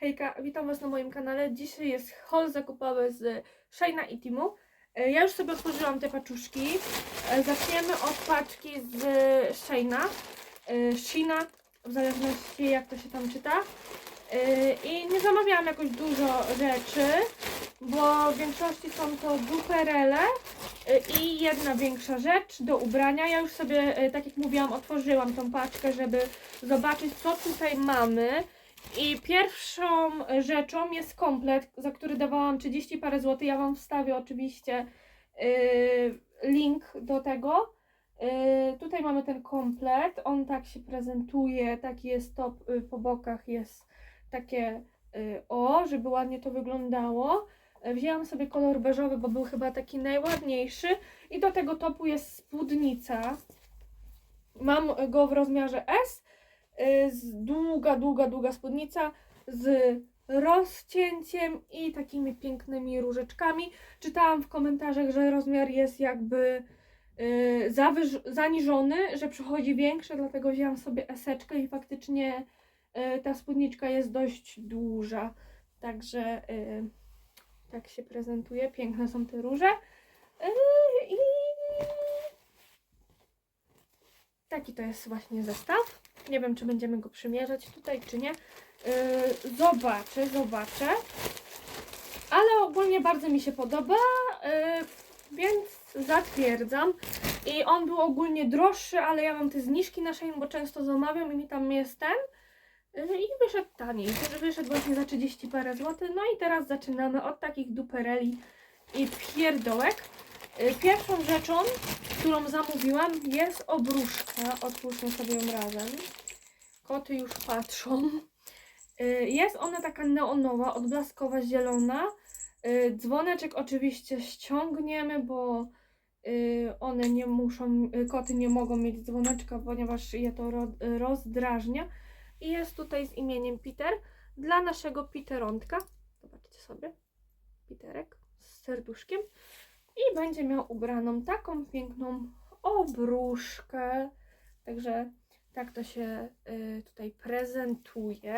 Hejka, witam Was na moim kanale. Dzisiaj jest haul zakupowy z Shayna i Timu. E, Ja już sobie otworzyłam te paczuszki. E, Zaczniemy od paczki z Shayna. E, Shina, w zależności jak to się tam czyta. E, I nie zamawiałam jakoś dużo rzeczy, bo w większości są to duperele e, i jedna większa rzecz do ubrania. Ja już sobie, e, tak jak mówiłam, otworzyłam tą paczkę, żeby zobaczyć co tutaj mamy. I pierwszą rzeczą jest komplet, za który dawałam 30 parę złotych. Ja Wam wstawię oczywiście yy, link do tego. Yy, tutaj mamy ten komplet. On tak się prezentuje. Taki jest top yy, po bokach. Jest takie yy, o, żeby ładnie to wyglądało. Wzięłam sobie kolor beżowy, bo był chyba taki najładniejszy. I do tego topu jest spódnica. Mam go w rozmiarze S z długa, długa, długa spódnica z rozcięciem i takimi pięknymi różeczkami. Czytałam w komentarzach, że rozmiar jest jakby y, zawyż, zaniżony, że przychodzi większe, dlatego wzięłam sobie eseczkę i faktycznie y, ta spódniczka jest dość duża. Także y, tak się prezentuje. Piękne są te róże. Y, I taki to jest właśnie zestaw. Nie wiem, czy będziemy go przymierzać tutaj, czy nie. Yy, zobaczę, zobaczę. Ale ogólnie bardzo mi się podoba, yy, więc zatwierdzam. I on był ogólnie droższy, ale ja mam te zniżki na Shein, bo często zamawiam i mi tam jest ten. Yy, I wyszedł taniej. Wyszedł właśnie za 30 parę złotych. No i teraz zaczynamy od takich dupereli i pierdołek. Yy, Pierwszą rzeczą, którą zamówiłam jest obruszka. Otwórzmy sobie ją razem. Koty już patrzą. Y, Jest ona taka neonowa, odblaskowa, zielona. Y, Dzwoneczek oczywiście ściągniemy, bo y, one nie muszą, koty nie mogą mieć dzwoneczka, ponieważ je to ro- rozdrażnia. I jest tutaj z imieniem Peter dla naszego Piterątka. Zobaczcie sobie. Piterek z serduszkiem. I będzie miał ubraną taką piękną obruszkę. Także tak to się y, tutaj prezentuje.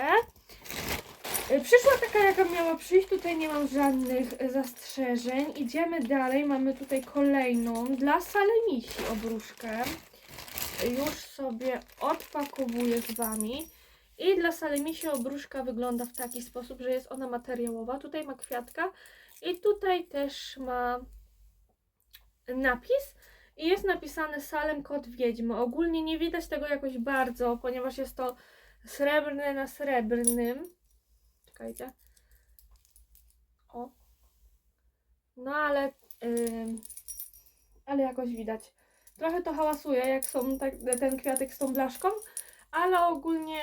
Y, Przyszła taka, jaka miała przyjść. Tutaj nie mam żadnych zastrzeżeń. Idziemy dalej. Mamy tutaj kolejną dla Salemisi obruszkę. Już sobie odpakowuję z Wami. I dla Salemisi obruszka wygląda w taki sposób, że jest ona materiałowa. Tutaj ma kwiatka i tutaj też ma napis. I jest napisane Salem Kot Wiedźmy. Ogólnie nie widać tego jakoś bardzo, ponieważ jest to srebrne na srebrnym. Czekajcie. O. No ale. ym, ale jakoś widać. Trochę to hałasuje, jak są tak, ten kwiatek z tą blaszką, ale ogólnie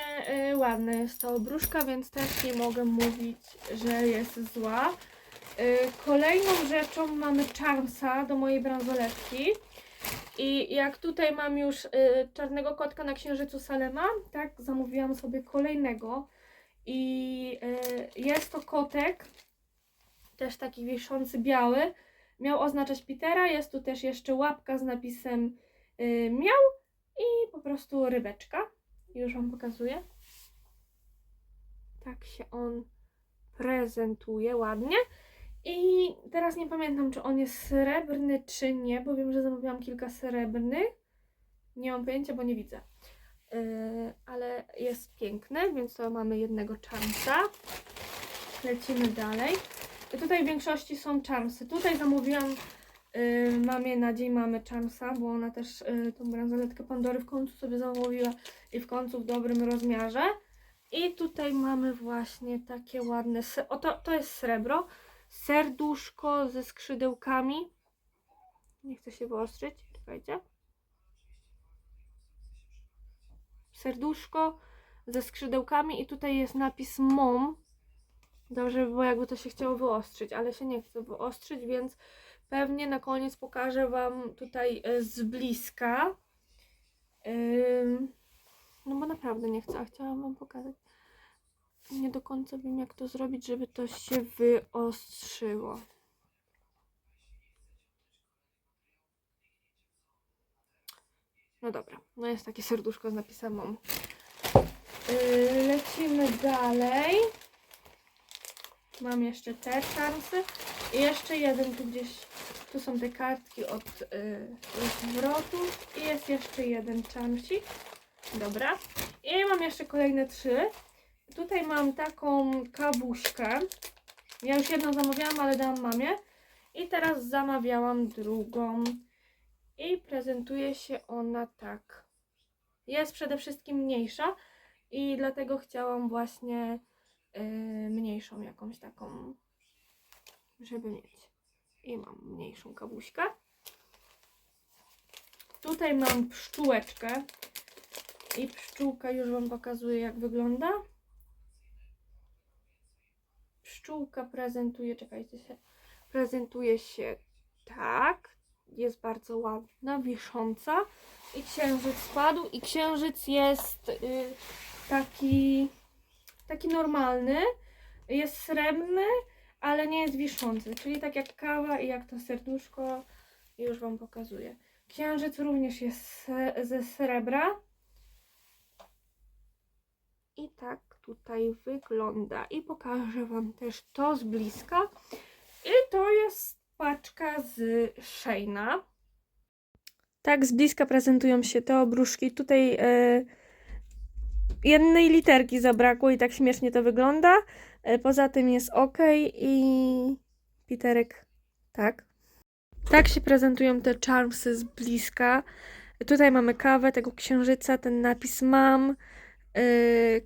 y, ładna jest to obruszka, więc też nie mogę mówić, że jest zła. Y, kolejną rzeczą mamy Charmsa do mojej bransoletki. I jak tutaj mam już y, czarnego kotka na księżycu Salema, tak, zamówiłam sobie kolejnego. I y, jest to kotek, też taki wiszący biały. Miał oznaczać Petera. Jest tu też jeszcze łapka z napisem y, miał i po prostu rybeczka. Już Wam pokazuję. Tak się on prezentuje ładnie. I teraz nie pamiętam, czy on jest srebrny, czy nie, bo wiem, że zamówiłam kilka srebrnych. Nie mam pojęcia, bo nie widzę. Yy, ale jest piękny, więc to mamy jednego czarnca. Lecimy dalej. I tutaj w większości są czarnsy. Tutaj zamówiłam yy, mamie Nadziei mamy czarnsa, bo ona też yy, tą bransoletkę Pandory w końcu sobie zamówiła i w końcu w dobrym rozmiarze. I tutaj mamy właśnie takie ładne, o to, to jest srebro, serduszko ze skrzydełkami. Nie chcę się wyostrzyć, czekajcie. Serduszko ze skrzydełkami i tutaj jest napis MOM. Dobrze by było, jakby to się chciało wyostrzyć, ale się nie chce wyostrzyć, więc pewnie na koniec pokażę Wam tutaj e, z bliska. No bo naprawdę nie chcę, chciałam Wam pokazać. Nie do końca wiem, jak to zrobić, żeby to się wyostrzyło. No dobra, no jest takie serduszko z napisem MOM. Yy, lecimy dalej. Mam jeszcze te szansy. I jeszcze jeden tu gdzieś. Tu są te kartki od y, zwrotu. I jest jeszcze jeden chansik. Dobra. I mam jeszcze kolejne trzy. Tutaj mam taką kabuśkę. Ja już jedną zamawiałam, ale dałam mamie. I teraz zamawiałam drugą. I prezentuje się ona tak. Jest przede wszystkim mniejsza i dlatego chciałam właśnie yy, mniejszą jakąś taką, żeby mieć. I mam mniejszą kabuśkę. Tutaj mam pszczółeczkę i pszczółka już Wam pokazuje jak wygląda. Pszczółka prezentuje, czekajcie się, prezentuje się tak. Jest bardzo ładna, wisząca. I księżyc spadł i księżyc jest y, taki, taki normalny. Jest srebrny, ale nie jest wiszący. Czyli tak jak kawa i jak to serduszko. Już Wam pokazuję. Księżyc również jest ze srebra. I tak tutaj wygląda. I pokażę Wam też to z bliska. I to jest paczka z Sheina. Tak z bliska prezentują się te obruszki. Tutaj e, jednej literki zabrakło i tak śmiesznie to wygląda. E, poza tym jest ok i Piterek tak. Tak się prezentują te charmsy z bliska. Tutaj mamy kawę, tego księżyca, ten napis mam,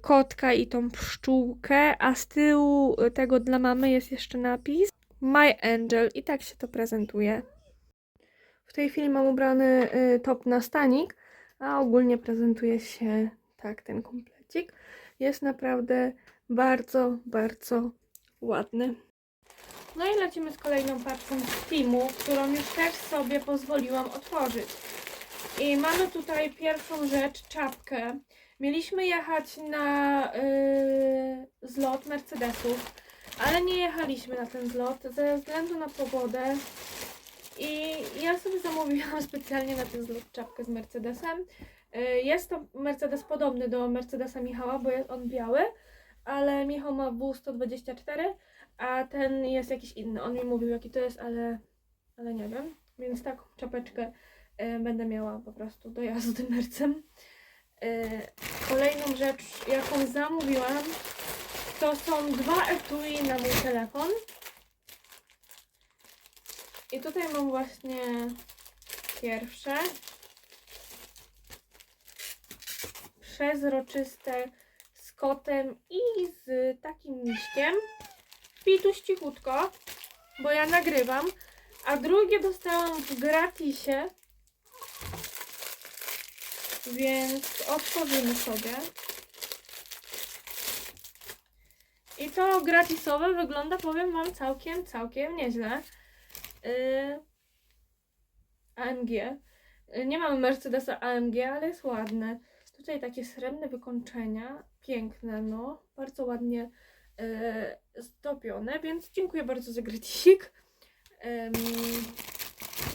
kotka i tą pszczółkę, a z tyłu tego dla mamy jest jeszcze napis My Angel i tak się to prezentuje. W tej chwili mam ubrany y, top na stanik, a ogólnie prezentuje się tak ten komplecik. Jest naprawdę bardzo, bardzo ładny. No i lecimy z kolejną paczką z Timu, którą już też sobie pozwoliłam otworzyć. I mamy tutaj pierwszą rzecz, czapkę. Mieliśmy jechać na y, zlot Mercedesów, ale nie jechaliśmy na ten zlot ze względu na pogodę. I ja sobie zamówiłam specjalnie na ten zlot czapkę z Mercedesem. Y, Jest to Mercedes podobny do Mercedesa Michała, bo jest on biały, ale Michał ma W124, a ten jest jakiś inny. On mi mówił jaki to jest, ale, ale nie wiem. Więc taką czapeczkę y, będę miała po prostu do jazdy Mercem. Y, Kolejną rzecz, jaką zamówiłam, to są dwa etui na mój telefon. I tutaj mam właśnie pierwsze. Przezroczyste z kotem i z takim miśkiem. Pituś cichutko, bo ja nagrywam. A drugie dostałam w gratisie. Więc otworzymy sobie. I to gratisowe wygląda, powiem Wam, całkiem, całkiem nieźle. Yy, AMG. Yy, Nie mamy Mercedesa AMG, ale jest ładne. Tutaj takie srebrne wykończenia. Piękne, no. Bardzo ładnie yy, zdobione, więc dziękuję bardzo za gratisik. Ym,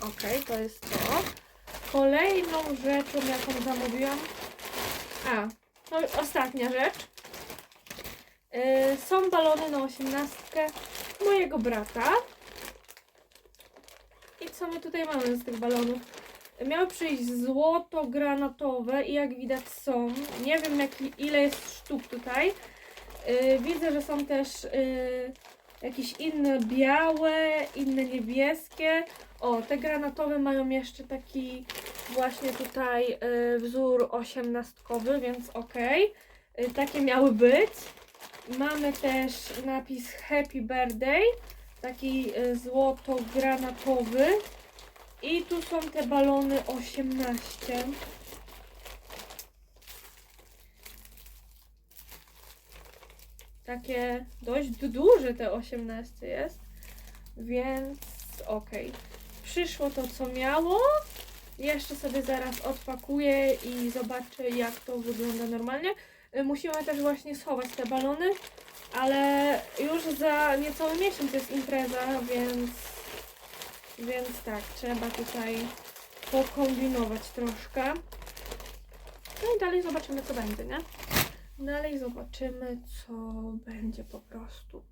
Okej, to jest to. Kolejną rzeczą, jaką zamówiłam. A, to ostatnia rzecz. Yy, są balony na osiemnastkę mojego brata. I co my tutaj mamy z tych balonów? Miały przyjść złoto-granatowe i jak widać są. Nie wiem jaki, ile jest sztuk tutaj. Yy, widzę, że są też yy, jakieś inne białe, inne niebieskie. O, te granatowe mają jeszcze taki właśnie tutaj y, wzór osiemnastkowy, więc okej. Y, takie miały być. Mamy też napis Happy Birthday, taki y, złoto-granatowy. I tu są te balony 18. Takie dość duże te 18 jest, więc okej. Przyszło to co miało. Jeszcze sobie zaraz odpakuję i zobaczę jak to wygląda normalnie. Y, Musimy też właśnie schować te balony, ale już za niecały miesiąc jest impreza, więc więc tak, trzeba tutaj pokombinować troszkę. No i dalej zobaczymy co będzie, nie? Dalej zobaczymy, co będzie po prostu.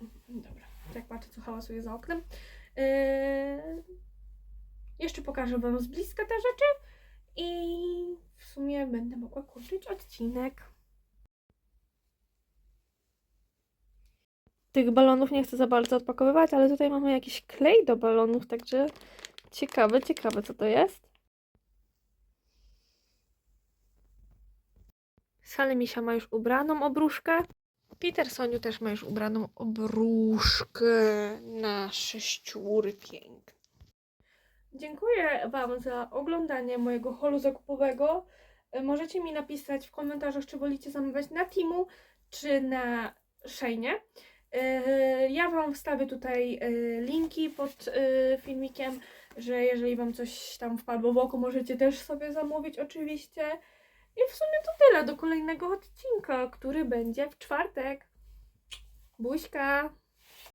Mhm, dobra, tak patrzę, co hałasuje za oknem. Yy... Jeszcze pokażę Wam z bliska te rzeczy i w sumie będę mogła kończyć odcinek. Tych balonów nie chcę za bardzo odpakowywać, ale tutaj mamy jakiś klej do balonów, także ciekawe, ciekawe co to jest. Sally Misia ma już ubraną obruszkę. Peter Soniu też ma już ubraną obruszkę na sześciury piękne. Dziękuję Wam za oglądanie mojego holu zakupowego. E, Możecie mi napisać w komentarzach, czy wolicie zamawiać na Timu, czy na Sheinie. E, Ja Wam wstawię tutaj e, linki pod filmikiem, że jeżeli Wam coś tam wpadło w oko, możecie też sobie zamówić oczywiście. I w sumie to tyle do kolejnego odcinka, który będzie w czwartek. Buźka!